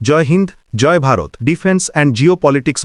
Joy Hind Joy Bharat defence and geo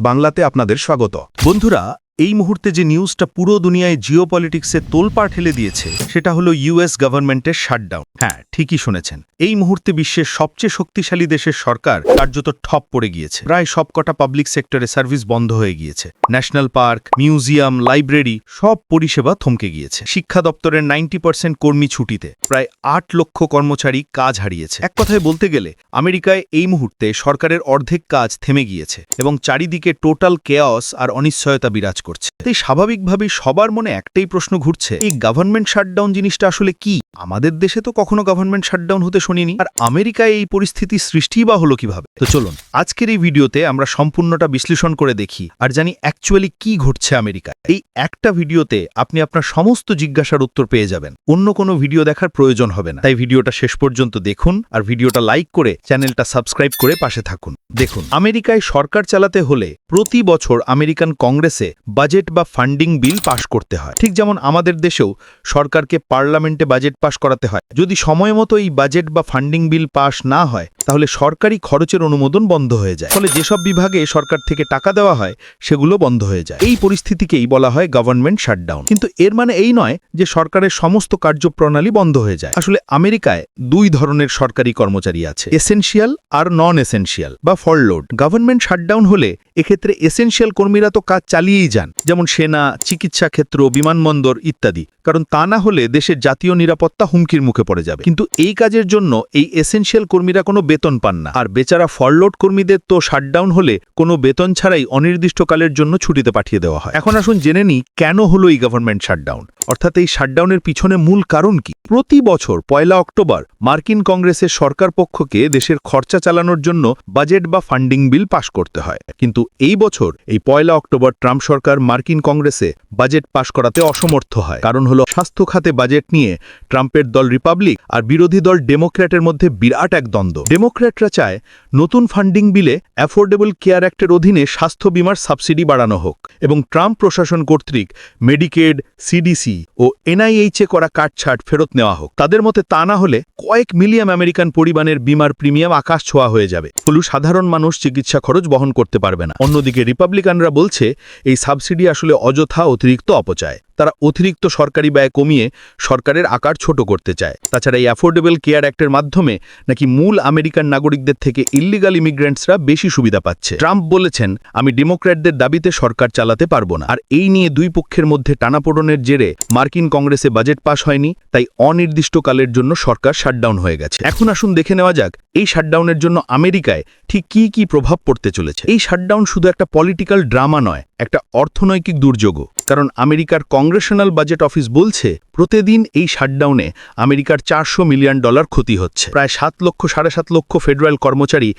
বাংলাতে আপনাদের স্বাগত। বন্ধুরা এই মুহূর্তে যে নিউজটা পুরো দুনিয়ায় জিও পলিটিক্সে তোলপাড় ঠেলে দিয়েছে, সেটা হলো ইউএস গভর্নমেন্টের শাটডাউন। হ্যাঁ ঠিকই শুনেছেন। এই মুহূর্তে বিশ্বের সবচেয়ে শক্তিশালী দেশের সরকার কার্যত ঠপ পড়ে গিয়েছে। প্রায় সবকটা পাবলিক সেক্টরে সার্ভিস বন্ধ হয়ে গিয়েছে। ন্যাশনাল পার্ক, মিউজিয়াম, লাইব্রেরি, সব পরিষেবা থমকে গিয়েছে। শিক্ষা দপ্তরের নাইনটি পার্সেন্ট কর্মী ছুটিতে প্রায় আট লক্ষ কর্মচারী কাজ হারিয়েছে। এক কথায় বলতে গেলে, আমেরিকায় এই মুহূর্তে সরকারের অর্ধেক কাজ থেমে গিয়েছে এবং চারিদিকে টোটাল কেয়াস আর অনিশ্চয়তা বিরাজ করছে। তাই স্বাভাবিকভাবেই সবার মনে একটাই প্রশ্ন ঘুরছে এই গভর্নমেন্ট শাটডাউন জিনিসটা আসলে কি? আমাদের দেশে তো কখনো গভর্নমেন্ট শাটডাউন হতে শুনিনি। আর আমেরিকায় এই পরিস্থিতি সৃষ্টি বা হলো কীভাবে? তো চলুন, আজকের এই ভিডিওতে আমরা সম্পূর্ণটা বিশ্লেষণ করে দেখি আর জানি অ্যাকচুয়ালি কি ঘটছে আমেরিকায়। এই একটা ভিডিওতে আপনি আপনার সমস্ত জিজ্ঞাসার উত্তর পেয়ে যাবেন। অন্য কোনো ভিডিও দেখার প্রয়োজন হবে না। তাই ভিডিওটা শেষ পর্যন্ত দেখুন আর ভিডিওটা লাইক করে চ্যানেলটা সাবস্ক্রাইব করে পাশে থাকুন। দেখুন, আমেরিকায় সরকার চালাতে হলে প্রতি বছর আমেরিকান কংগ্রেসে বাজেট বা ফান্ডিং বিল পাশ করতে হয়। ঠিক যেমন আমাদের দেশেও সরকারকে পার্লামেন্টে বাজেট পাশ করাতে হয়। যদি সময় মতো এই বাজেট বা ফান্ডিং বিল পাশ না হয়, তাহলে সরকারি খরচের অনুমোদন বন্ধ হয়ে যায়। ফলে যেসব বিভাগে সরকার থেকে টাকা দেওয়া হয়, সেগুলো বন্ধ হয়ে যায়। এই পরিস্থিতিকেই বলা হয় গভর্নমেন্ট শাটডাউন কিন্তু এর মানে এই নয় যে সরকারের সমস্ত কার্যপ্রণালী বন্ধ হয়ে যায়। আসলে আমেরিকায় দুই ধরনের সরকারি কর্মচারী আছে এসেনশিয়াল আর নন এসেনশিয়াল বা ফললোড গভর্নমেন্ট শাটডাউন হলে এক্ষেত্রে এসেনশিয়াল কর্মীরা তো কাজ চালিয়েই যান, যেমন সেনা, চিকিৎসা ক্ষেত্র, বিমানবন্দর ইত্যাদি। কারণ তা না হলে দেশের জাতীয় নিরাপত্তা হুমকির মুখে পড়ে যাবে। কিন্তু এই কাজের জন্য এই এসেনশিয়াল কর্মীরা কোনো বেতন পান না। আর বেচারা ফরলোড কর্মীদের তো শাটডাউন হলে কোনো বেতন ছাড়াই অনির্দিষ্টকালের জন্য ছুটিতে পাঠিয়ে দেওয়া হয়। এখন আসুন জেনে নিই, কেন হলো এই গভর্নমেন্ট শাটডাউন অর্থাৎ এই শাটডাউনের পিছনে মূল কারণ কি? প্রতি বছর পয়লা অক্টোবর মার্কিন কংগ্রেসের সরকার পক্ষকে দেশের খরচা চালানোর জন্য বাজেট বা ফান্ডিং বিল পাশ করতে হয়। কিন্তু এই বছর এই পয়লা অক্টোবর ট্রাম্প সরকার মার্কিন কংগ্রেসে বাজেট পাশ করাতে অসমর্থ হয়। কারণ হল, স্বাস্থ্য খাতে বাজেট নিয়ে ট্রাম্পের দল রিপাবলিক আর বিরোধী দল ডেমোক্র্যাটের মধ্যে বিরাট এক দ্বন্দ্ব। ডেমোক্র্যাটরা চায় নতুন ফান্ডিং বিলে অ্যাফোর্ডেবল কেয়ার অ্যাক্টের অধীনে স্বাস্থ্য বিমার সাবসিডি বাড়ানো হোক এবং ট্রাম্প প্রশাসন কর্তৃক মেডিকেড, সিডিসি ও এনআইএইচে করা কাটছাট ফেরত নেওয়া হোক। তাদের মতে তা না হলে কয়েক মিলিয়ন আমেরিকান পরিমাণের বিমার প্রিমিয়াম আকাশ ছোঁয়া হয়ে যাবে। ফলু সাধারণ মানুষ চিকিৎসা খরচ বহন করতে পারবে না। অন্যদিকে রিপাবলিকানরা বলছে, এই সাবসিডি আসলে অযথা অতিরিক্ত অপচয়। তারা অতিরিক্ত সরকারি ব্যয় কমিয়ে সরকারের আকার ছোট করতে চায়। তাছাড়া এই অ্যাফোর্ডেবল কেয়ার অ্যাক্টের মাধ্যমে নাকি মূল আমেরিকান নাগরিকদের থেকে ইল্লিগাল ইমিগ্রেন্টসরা বেশি সুবিধা পাচ্ছে। ট্রাম্প বলেছেন, আমি ডেমোক্র্যাটদের দাবিতে সরকার চালাতে পারব না। আর এই নিয়ে দুই পক্ষের মধ্যে টানাপোড়নের জেরে মার্কিন কংগ্রেসে বাজেট পাশ হয়নি, তাই অনির্দিষ্টকালের জন্য সরকার শাটডাউন হয়ে গেছে। এখন আসুন দেখে নেওয়া যাক, এই শাটডাউনের জন্য আমেরিকায় ঠিক কি কি প্রভাব পড়তে চলেছে? এই শাটডাউন শুধু একটা পলিটিক্যাল ড্রামা নয়, একটা অর্থনৈতিক দুর্যোগও। কারণ আমেরিকার কংগ্রেশনাল বাজেট অফিস বলছে, প্রতিদিন এই শাটডাউনে আমেরিকার চারশো মিলিয়ন ডলার ক্ষতি হচ্ছে। প্রায় সাত লক্ষ, সাড়ে সাত লক্ষ ফেডারেল কর্মচারী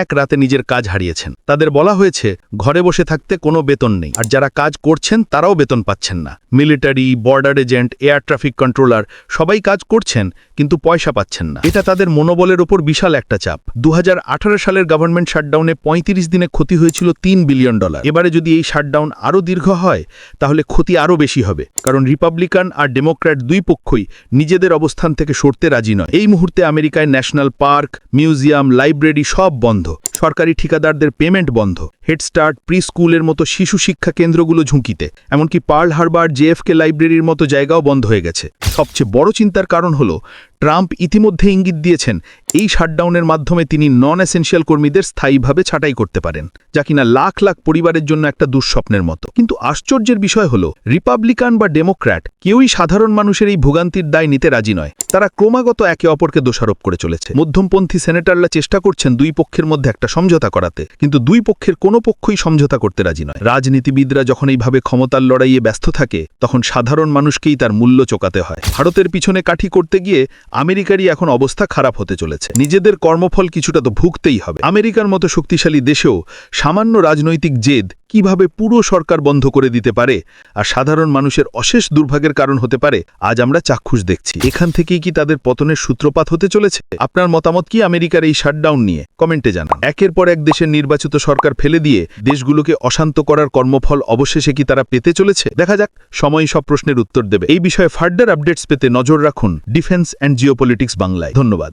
এক রাতে নিজের কাজ হারিয়েছেন। তাদের বলা হয়েছে, ঘরে বসে থাকতে কোনো বেতন নেই। আর যারা কাজ করছেন, তারাও বেতন পাচ্ছেন না। Military, border agent, air traffic controller, সবাই কাজ করছেন, কিন্তু পয়সা পাচ্ছেন না। এটা তাদের মনোবলের ওপর বিশাল একটা চাপ। দু হাজার আঠারো সালের গভর্নমেন্ট শাটডাউনে ৩৫ দিনে ক্ষতি হয়েছিল তিন বিলিয়ন ডলার। এবারে যদি এই শাটডাউন আরও দীর্ঘ হয়, তাহলে ক্ষতি আরও বেশি হবে। কারণ রিপাবলিকান আর ডেমোক্র্যাট দুই পক্ষই নিজেদের অবস্থান থেকে সরতে রাজি নয়। এই মুহূর্তে আমেরিকায় ন্যাশনাল পার্ক, মিউজিয়াম, লাইব্রেরি সব বন্ধ। সরকারি ঠিকাদারদের পেমেন্ট বন্ধ। হেডস্টার্ট প্রি স্কুলের মতো শিশু শিক্ষা কেন্দ্রগুলো ঝুঁকিতে। এমনকি পার্ল হারবার, জেএফকে লাইব্রেরির মতো জায়গাও বন্ধ হয়ে গেছে। সবচেয়ে বড় চিন্তার কারণ হলো ট্রাম্প ইতিমধ্যে ইঙ্গিত দিয়েছেন, এই শাটডাউনের মাধ্যমে তিনি নন এসেনশিয়াল কর্মীদের স্থায়ীভাবে ছাঁটাই করতে পারেন, যা কিনা লাখ লাখ পরিবারের জন্য একটা দুঃস্বপ্নের মতো। কিন্তু আশ্চর্যের বিষয় হলো, রিপাবলিকান বা ডেমোক্র্যাট কেউই সাধারণ মানুষের এই ভোগান্তির দায় নিতে রাজি নয়। তারা ক্রমাগত একে অপরকে দোষারোপ করে চলেছে। মধ্যমপন্থী সেনেটাররা চেষ্টা করছেন দুই পক্ষের মধ্যে একটা সমঝোতা করাতে, কিন্তু দুই পক্ষের কোনো পক্ষই সমঝোতা করতে রাজি নয়। রাজনীতিবিদরা যখন এইভাবে ক্ষমতার লড়াইয়ে ব্যস্ত থাকে, তখন সাধারণ মানুষকেই তার মূল্য চোকাতে হয়। ভারতের পিছনে কাঠি করতে গিয়ে আমেরিকারই এখন অবস্থা খারাপ হতে চলেছে। নিজেদের কর্মফল কিছুটা তো ভুগতেই হবে। আমেরিকার মতো শক্তিশালী দেশেও সামান্য রাজনৈতিক জেদ কীভাবে পুরো সরকার বন্ধ করে দিতে পারে আর সাধারণ মানুষের অশেষ দুর্ভাগ্যের কারণ হতে পারে, আজ আমরা চাক্ষুষ দেখছি। এখান থেকেই কি তাদের পতনের সূত্রপাত হতে চলেছে? আপনার মতামত কি আমেরিকার এই শাটডাউন নিয়ে? কমেন্টে জানান। একের পর এক দেশের নির্বাচিত সরকার ফেলে দিয়ে দেশগুলোকে অশান্ত করার কর্মফল অবশেষে কি তারা পেতে চলেছে? দেখা যাক, সময় সব প্রশ্নের উত্তর দেবে। এই বিষয়ে ফার্দার আপডেটস পেতে নজর রাখুন ডিফেন্স অ্যান্ড জিওপলিটিক্স বাংলায়। ধন্যবাদ।